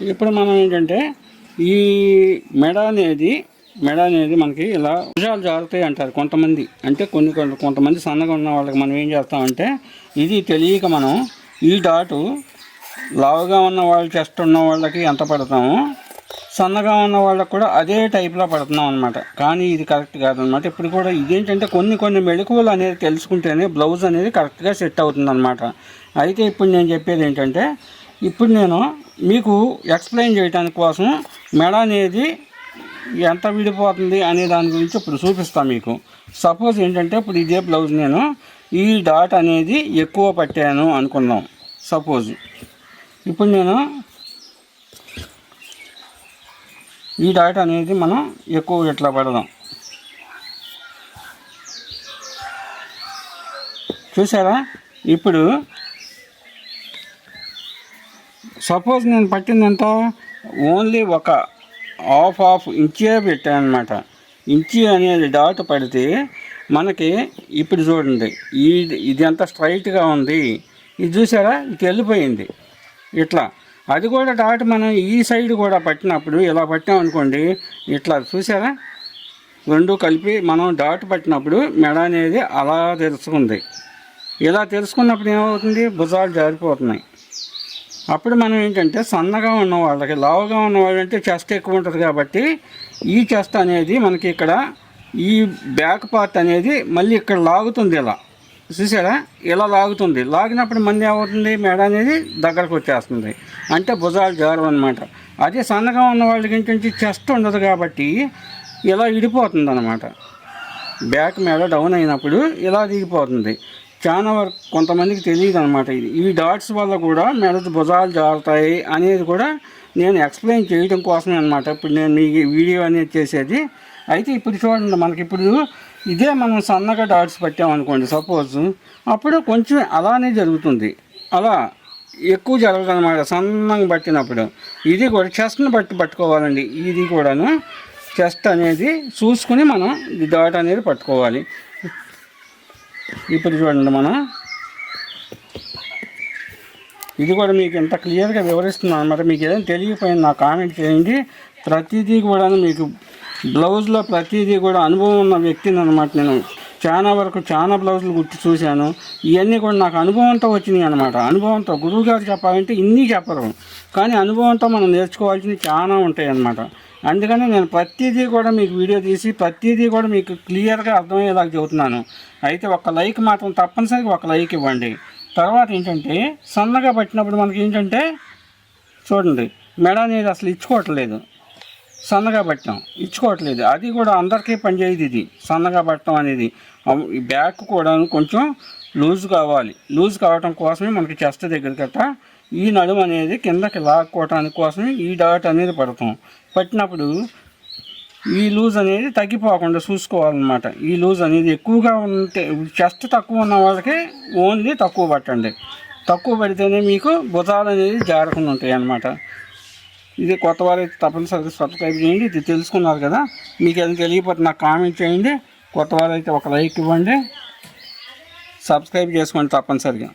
ఇప్పుడు మనం ఏంటంటే ఈ మెడ అనేది మెడ అనేది మనకి ఇలా భుజాలు జారుతాయి అంటారు కొంతమంది. అంటే కొన్ని కొన్ని కొంతమంది సన్నగా ఉన్న వాళ్ళకి మనం ఏం చేస్తామంటే ఇది తెలియక మనం ఈ డాటు లావుగా ఉన్న వాళ్ళు చెస్ట్ ఉన్న వాళ్ళకి ఎంత పడతామో సన్నగా ఉన్న వాళ్ళకి కూడా అదే టైప్లో పడుతున్నాం అనమాట కానీ ఇది కరెక్ట్ కాదనమాట ఇప్పుడు కూడా ఇదేంటంటే కొన్ని కొన్ని మెళకువలు అనేది తెలుసుకుంటేనే బ్లౌజ్ అనేది కరెక్ట్గా సెట్ అవుతుంది అనమాట అయితే ఇప్పుడు నేను చెప్పేది ఏంటంటే ఇప్పుడు నేను మీకు ఎక్స్ప్లెయిన్ చేయడానికి కోసం మెడ అనేది ఎంత విడిపోతుంది అనే దాని గురించి ఇప్పుడు చూపిస్తాను మీకు. సపోజ్ ఏంటంటే ఇప్పుడు ఇదే బ్లౌజ్ నేను ఈ డాట్ అనేది ఎక్కువ పట్టాను అనుకుందాం సపోజ్ ఇప్పుడు నేను ఈ డాట్ అనేది మనం ఎక్కువ ఇట్లా పడదాం? చూసారా? ఇప్పుడు సపోజ్ నేను పట్టింది ఎంత ఓన్లీ ఒక హాఫ్ హాఫ్ ఇంచే పెట్టాను అనమాట ఇంచి అనేది డాట్ పడితే మనకి ఇప్పుడు చూడండి ఈ ఇది ఎంత స్ట్రైట్గా ఉంది. ఇది చూసారా? ఇది వెళ్ళిపోయింది. ఇట్లా. అది కూడా డాట్ మనం ఈ సైడ్ కూడా పట్టినప్పుడు ఇలా పట్టామనుకోండి ఇట్లా చూసారా? రెండు కలిపి మనం డాట్ పట్టినప్పుడు మెడ అనేది అలా తెలుసుకుంది ఇలా తెలుసుకున్నప్పుడు ఏమవుతుంది? భుజాలు జారిపోతున్నాయి. అప్పుడు మనం ఏంటంటే సన్నగా ఉన్న వాళ్ళకి లావుగా ఉన్న వాళ్ళంటే చెస్ట్ ఎక్కువ ఉంటుంది కాబట్టి ఈ చెస్ట్ అనేది మనకి ఇక్కడ ఈ బ్యాక్ పార్ట్ అనేది మళ్ళీ ఇక్కడ లాగుతుంది ఇలా. చూసారా? ఇలా లాగుతుంది. లాగినప్పుడు మంది ఏమవుతుంది? మెడ అనేది దగ్గరకు వచ్చేస్తుంది. అంటే భుజాలు జారు అనమాట అదే సన్నగా ఉన్న వాళ్ళకి ఏంటంటే చెస్ట్ ఉండదు కాబట్టి ఇలా ఇడిపోతుంది అనమాట బ్యాక్ మీద డౌన్ అయినప్పుడు ఇలా దిగిపోతుంది. చాలా వరకు కొంతమందికి తెలియదు అనమాట ఇది. ఈ డాట్స్ వల్ల కూడా మెడ భుజాలు జారుతాయి అనేది కూడా నేను ఎక్స్ప్లెయిన్ చేయడం కోసమే అనమాట ఇప్పుడు నేను మీ వీడియో అనేది చేసేది. అయితే ఇప్పుడు చూడండి మనకి ఇప్పుడు ఇదే మనం సన్నగా డాట్స్ పెట్టామనుకోండి సపోజ్. అప్పుడు కొంచెం అలానే జరుగుతుంది. అలా ఎక్కువ జరగదు అనమాట సన్నగా పట్టినప్పుడు. ఇది కూడా చెస్ట్ని బట్టి పట్టుకోవాలండి. ఇది కూడాను చెస్ట్ అనేది చూసుకుని మనం ఈ డాట్ అనేది పట్టుకోవాలి. ఇప్పుడు చూడండి మనం. ఇది కూడా మీకు ఇంత క్లియర్గా వివరిస్తున్నాను. అనమాట మీకు ఏదైనా తెలియకపోయింది నాకు కామెంట్ చేయండి. ప్రతిదీ కూడా మీకు బ్లౌజ్లో ప్రతిదీ కూడా అనుభవం ఉన్న వ్యక్తిని అనమాట నేను. చాలా వరకు చాలా బ్లౌజులు గుర్తు చూశాను. ఇవన్నీ కూడా నాకు అనుభవంతో వచ్చినాయి అనమాట అనుభవంతో గురువు గారు చెప్పాలంటే ఇన్ని చెప్పరు. కానీ అనుభవంతో మనం నేర్చుకోవాల్సినవి చాలా ఉంటాయి అన్నమాట. అందుకని నేను ప్రతిదీ కూడా మీకు వీడియో తీసి ప్రతిదీ కూడా మీకు క్లియర్గా అర్థమయ్యేలాగా చెబుతున్నాను. అయితే ఒక లైక్ మాత్రం తప్పనిసరిగా ఒక లైక్ ఇవ్వండి. తర్వాత ఏంటంటే సన్నగా పట్టినప్పుడు మనకి ఏంటంటే చూడండి మెడ అనేది అసలు ఇచ్చుకోవట్లేదు. సన్నగా పట్టాం. ఇచ్చుకోవట్లేదు. అది కూడా అందరికీ పనిచేయదు ఇది. సన్నగా పట్టడం అనేది. ఈ బ్యాక్ కూడా కొంచెం లూజ్ కావాలి. లూజ్ కావటం కోసమే మనకి చెస్ట్ దగ్గర గట్ట ఈ నడుము అనేది కిందకి లాక్కోవటానికి కోసమే ఈ డాట్ అనేది పడతాం. పట్టినప్పుడు ఈ లూజ్ అనేది తగ్గిపోకుండా చూసుకోవాలన్నమాట. ఈ లూజ్ అనేది ఎక్కువగా ఉంటే చెస్ట్ తక్కువ ఉన్న వాళ్ళకి ఓన్లీ తక్కువ పట్టండి. తక్కువ పడితేనే మీకు భుజాలు అనేది జారకుండా ఉంటాయి అన్నమాట ఇది కొత్త వారైతే తప్పనిసరిగా సబ్స్క్రైబ్ చేయండి ఇది తెలుసుకున్నారు కదా. మీకు ఏదైనా తెలియకపోతే నాకు కామెంట్ చేయండి. కొత్త వారైతే ఒక లైక్ ఇవ్వండి. సబ్స్క్రైబ్ చేసుకోండి తప్పనిసరిగా.